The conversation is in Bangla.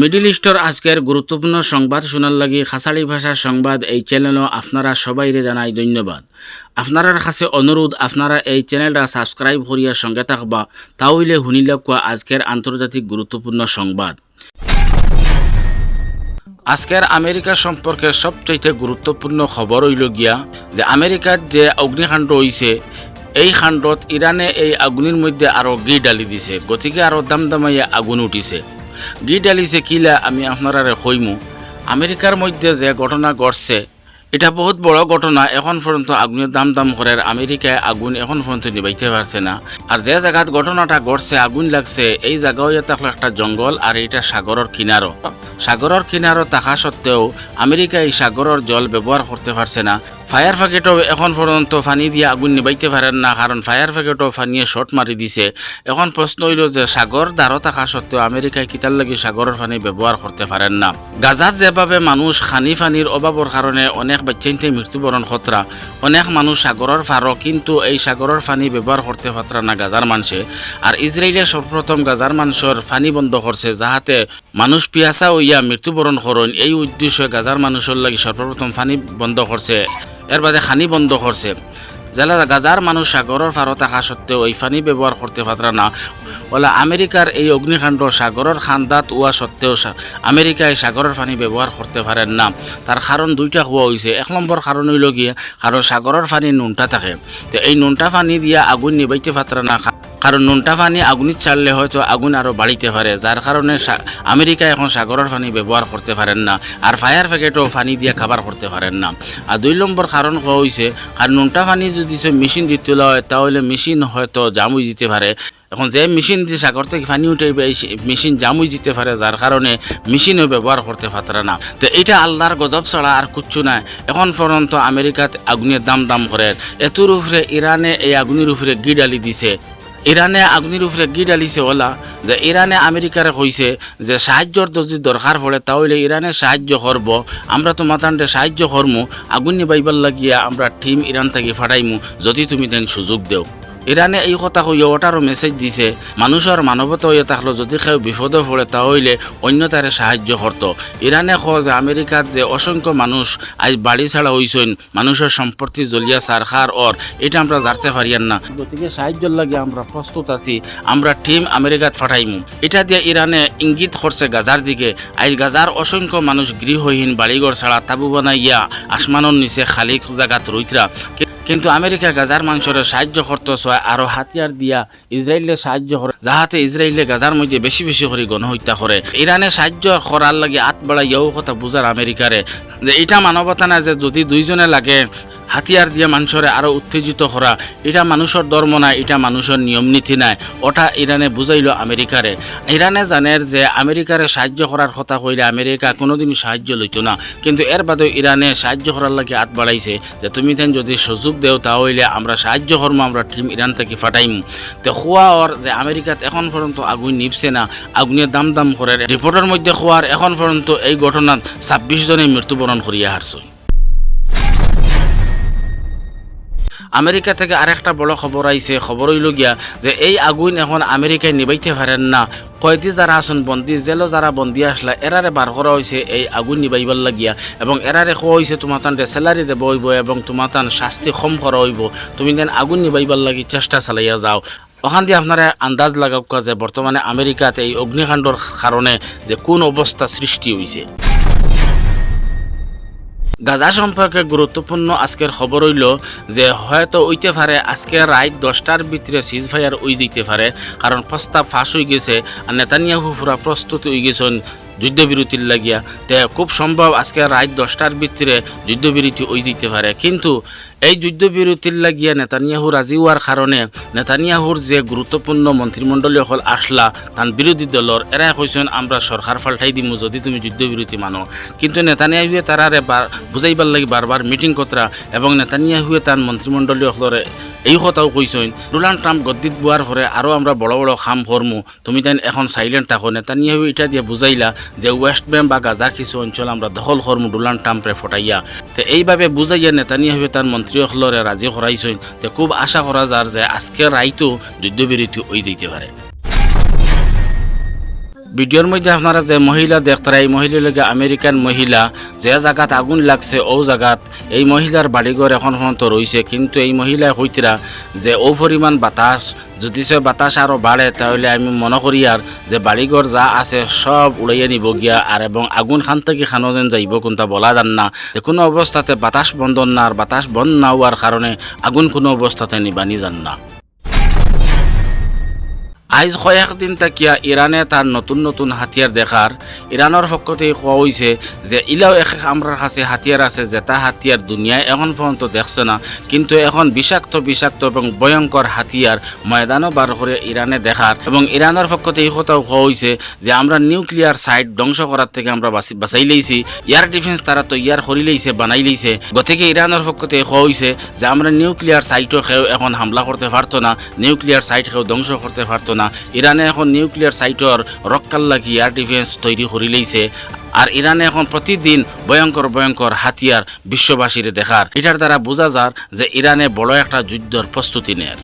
মিডিল ইস্টর আজকের গুরুত্বপূর্ণ সংবাদ শোনার লাগি খাসাড়ি ভাষার সংবাদ এই চ্যানেলও আপনারা সবাইরে জানাই ধন্যবাদ। আপনারার কাছে অনুরোধ আপনারা এই চ্যানেলটা সাবস্ক্রাইব করিয়া সঙ্গে থাকবা, তাহলে শুনিলে কোয়া আজকের আন্তর্জাতিক গুরুত্বপূর্ণ সংবাদ। আজকের আমেরিকা সম্পর্কে সবচাইতে গুরুত্বপূর্ণ খবর হইল গিয়া যে আমেরিকার যে অগ্নিকাণ্ড হইছে এই কাণ্ডত ইরানে এই আগুনের মধ্যে আরও গি ডালি দিছে, গতিকে আরও দাম দামাইয়া আগুন উঠিছে। গি ডালিছে কিলা আমি আপনারা কইমু আমেরিকার মধ্যে যে ঘটনা ঘটছে, এটা বহুত বড় ঘটনা, এখন পর্যন্ত আগুনের দাম দাম করে আমেরিকায় আগুন এখন পর্যন্ত নিবাইতে পারছে না। আর যে জায়গাত ঘটনাটা ঘটছে, আগুন লাগছে, এই জায়গাও থাকল একটা জঙ্গল আর এটা সাগরের কিনারও সাগরের কিনারও থাকা সত্ত্বেও আমেরিকা এই সাগরের জল ব্যবহার করতে পারছে না। ফায়ার ফাকেটও এখন পর্যন্ত ফানি দিয়ে আগুন নিবাইতে পারেন না, কারণ ফায়ার ফাকেটও ফানিয়ে শর্ট মারি দিছে। এখন প্রশ্ন হইল যে সাগর দ্বারও থাকা সত্ত্বেও আমেরিকায় কিতার লাগি সাগরের ফানি ব্যবহার করতে পারেন না। গাজাত যেভাবে মানুষ খানি ফানির অভাবর কারণে অনেক বাচ্চাইতে মৃত্যুবরণ খতরা অনেক মানুষ সাগরের ফারো কিন্তু এই সাগরের ফানি ব্যবহার করতে পাত্রা না গাজার মানুষে আর ইসরায়েলে সর্বপ্রথম গাজার মানুষের ফানি বন্ধ করছে যাহাতে মানুষ পিয়াসা হইয়া মৃত্যুবরণ করেন এই উদ্দেশ্যে গাজার মানুষের লাগি সর্বপ্রথম ফানি বন্ধ করছে এর বাদে খানি বন্ধ করছে। জেলা গাজার মানুষ সাগরের ফারত থাকা সত্ত্বেও এই ফানি ব্যবহার করতে পারে না ওলা আমেরিকার এই অগ্নিকাণ্ড সাগরের খান্দাত ওয়া সত্ত্বেও আমেরিকায় সাগরের পানি ব্যবহার করতে পারেন না। তার কারণ দুইটা হওয়া হয়েছে এক নম্বর কারণ হইল গিয়ে কারণ সাগরের পানি নুনটা থাকে। তো এই নুনটা পানি দিয়া আগুন নিবাইতে পাত্রা না কারণ নুনটা পানি আগুনিত ছাড়লে হয়তো আগুন আরও বাড়িতে পারে যার কারণে আমেরিকা এখন সাগরের পানি ব্যবহার করতে পারেন না। আর ফায়ার প্যাকেটও পানি দিয়ে খাবার করতে পারেন না। আর দুই নম্বর কারণ হয়েছে কারণ নুনটা পানি যদি সে মেশিন দিতে হয়, তাহলে মেশিন হয়তো জামুই দিতে পারে এখন যে মেশিন যে সাগর থেকে পানি উঠে এই মেশিন জামুই দিতে পারে যার কারণে মেশিনও ব্যবহার করতে পারে না। তো এটা আল্লাহর গজব ছাড়া আর কিচ্ছু নাই। এখন পর্যন্ত আমেরিকাত আগুনের দাম দাম করে। এতুর উপরে ইরানে এই আগুনের উপরে গি ডালি দিছে। ইরানে আগুনের উপরে গি ডালিছে ওলা, যে ইরানে আমেরিকারে কইছে যে সাহায্যর যদি দরকার পড়ে, তাহলে ইরানে সাহায্য করব। আমরা তো মাতান্ডে সাহায্য করমু। আগুন নিবাইবার লাগিয়া আমরা টিম ইরান থেকে ফাটাইমু। যদি তুমি দেন সুযোগ দেও। ইরানে এই কথা কইয়া ওটারও মেসেজ দিছে মানুষের মানবতা হইয়া থাকল যদি কেউ বিপদে পড়ে তাহলে অন্য তারে সাহায্য করত ইরানে যে আমেরিকার যে অসংখ্য মানুষ আজ বাড়ি ছাড়া হইছেন মানুষের সম্পত্তি জ্বলিয়া সারখার অর এটা আমরা জানতে পারিয়ান না। গতিকে সাহায্যের লাগে আমরা প্রস্তুত আছি, আমরা টিম আমেরিকাত ফাটাইমু এটা দিয়ে ইরানে ইঙ্গিত করছে গাজার দিকে আজ গাজার অসংখ্য মানুষ গৃহহীন বাড়িঘর ছাড়া তাবু বানাইয়া আসমানের নিচে খালি জায়গাত রইতরা কিন্তু আমেরিকা গাজার মাংসের সাহায্য করতে চায় আরও হাতিয়ার দিয়া ইসরায়েলে সাহায্য করে যাহাতে ইসরায়েলে গাজার মধ্যে বেশি বেশি করে গণহত্যা করে ইরানে সাহায্য করার লাগে আত বাড়াইয়াও কথা বুঝার আমেরিকারে যে এটা মানবতা না যে যদি দুইজনে লাগে হাতিয়ার দিয়ে মানুষরে আরও উত্তেজিত করা এটা মানুষের ধর্ম নাই এটা মানুষের নিয়ম নীতি নাই। ওটা ইরানে বুঝাইল আমেরিকারে ইরানে জানে যে আমেরিকারে সাহায্য করার কথা কইলে আমেরিকা কোনোদিনই সাহায্য লইতো না। কিন্তু এর বাদেও ইরানে সাহায্য করার লাগে হাত বাড়াইছে যে তুমি তেন যদি সুযোগ দেও তাহলে আমরা সাহায্য করব আমরা টিম ইরান থেকে ফাটাইম। তো খোয়া ওর যে আমেরিকাত এখন পর্যন্ত আগুন নিপছে না আগুনের দাম দাম করে রিপোর্টের মধ্যে খোয়ার এখন পর্যন্ত এই ঘটনাত ছাব্বিশ জনে মৃত্যুবরণ করিয়া হারছে আমেরিকা থেকে আরেকটা বড় খবর আইছে খবর হইল গিয়া যে এই আগুন এখন আমেরিকায় নিবাইতে পারেন না। কয়দি যারা আছেন বন্দি জেলও যারা বন্দি আসলা এরারে বার করা হয়েছে এই আগুন নিবাইবার লাগিয়া। এবং এরারে কোয়া হয়েছে তোমার স্যালারি দেব হইব এবং তোমার শাস্তি কম করা হইব। তুমি যেন আগুন নিবাইবার লাগি চেষ্টা চালাইয়া যাও। ওখান দিয়ে আপনারা আন্দাজ লাগাব যে বর্তমানে আমেরিকাতে এই অগ্নিকাণ্ডর কারণে যে কোন অবস্থা সৃষ্টি হয়েছে গাজা সম্পর্কে গুরুত্বপূর্ণ আজকের খবর হইল যে হয়তো ওইতে পারে আজকে রাত দশটার ভিতরে সিজ ফায়ার ওই যেতে পারে কারণ প্রস্তাব ফাঁস হয়ে গেছে আর নেতানিয়াহু পুরা প্রস্তুত হয়ে গেছেন যুদ্ধবিরতির লাগিয়া। তে খুব সম্ভব আজকে রাত দশটার ভিতরে যুদ্ধবিরতি ওই যেতে পারে। কিন্তু এই যুদ্ধবিরতির লাগিয়া নেতানিয়াহু রাজি হওয়ার কারণে নেতানিয়াহুর যে গুরুত্বপূর্ণ মন্ত্রিমণ্ডলীয় হল আসলা, তান বিরোধী দলর এরা কইছেন আমরা সরকার পাল্টাই দিমু যদি তুমি যুদ্ধবিরতি মানো। কিন্তু নেতানিয়াহুয়ে তারারে বার বুঝাইবার লাগি বারবার মিটিং কতরা এবং নেতানিয়াহুয়ে তার মন্ত্রিমণ্ডলীয় হলরে এই কথাও কইছেন ডোনাল্ড ট্রাম্প গদ্দিত বোয়ার পরে আরও আমরা বড় বড় খাম করমু তুমি তাই এখন সাইলেন্ট থাকো। নেতানিয়াহু এটা দিয়ে বুঝাইলা যে ওয়েস্ট ব্যাম বা গাজার কিছু অঞ্চল আমরা দখল করমু ডোনাল্ড ট্রাম্পরে ফটাইয়া। তো এইভাবে বুঝাইয়া নেতানিয়াহু তার মন্ত্রীসকলরে রাজি করাইছেন তো খুব আশা করা যার যে আজকে রাইতো যুদ্ধবিরতি ওই যেতে পারে। ভিডিওর মধ্যে আপনারা যে মহিলা দেখতারা এই মহিলা লাগে আমেরিকান মহিলা, যে জায়গাত আগুন লাগছে ও জায়গাত এই মহিলার বাড়িঘর এখন পর্যন্ত রয়েছে। কিন্তু এই মহিলা হইতরা যে ও পরিমাণ বাতাস, যদি সে বাতাস আরও বাড়ে, তাহলে আমি মনে করি আর যে বাড়িঘর যা আছে সব উড়াইয়া নিব গিয়া, আর এবং আগুন খান থেকে খানো যেন যাইব কোনটা বলা যান না। যে কোনো অবস্থাতে বাতাস বন্ধন না, আর বাতাস বন্ধ না হওয়ার কারণে আগুন কোনো অবস্থাতে নিবানি যান না। আইজ কয়েকদিন তাকিয়া ইরানে তার নতুন নতুন হাতিয়ার দেখার ইরানের পক্ষ থেকে কোয়া হয়েছে যে ইলাও এক আমরার কাছে হাতিয়ার আছে যে তা হাতিয়ার দুনিয়ায় এখন পর্যন্ত দেখছে না, কিন্তু এখন বিষাক্ত বিষাক্ত এবং ভয়ঙ্কর হাতিয়ার ময়দানও বার করে ইরানে দেখার এবং ইরানের পক্ষ থেকে এই কথাও কোয়া হয়েছে যে আমরা নিউক্লিয়ার সাইট ধ্বংস করার থেকে আমরা বাঁচি- বাঁচাই লইছি ইয়ার ডিফেন্স তারা তো ইয়ার করি লইছে বানাই লইছে গতিকে ইরানের পক্ষ থেকে কোয়া হয়েছে যে আমরা নিউক্লিয়ার সাইটও খেয়েও এখন হামলা করতে পারতো না নিউক্লিয়ার সাইট খেয়েও ধ্বংস করতে পারতো না। ইরানে এখন নিউক্লিয়ার সাইটর লাগি এয়ার ডিফেন্স তৈরি করে লইছে আর ইরানে এখন প্রতিদিন ভয়ঙ্কর ভয়ঙ্কর হাতিয়ার বিশ্ববাসীর দেখার এটার দ্বারা বোঝা যার যে ইরানে বড় একটা যুদ্ধর প্রস্তুতি নেয়।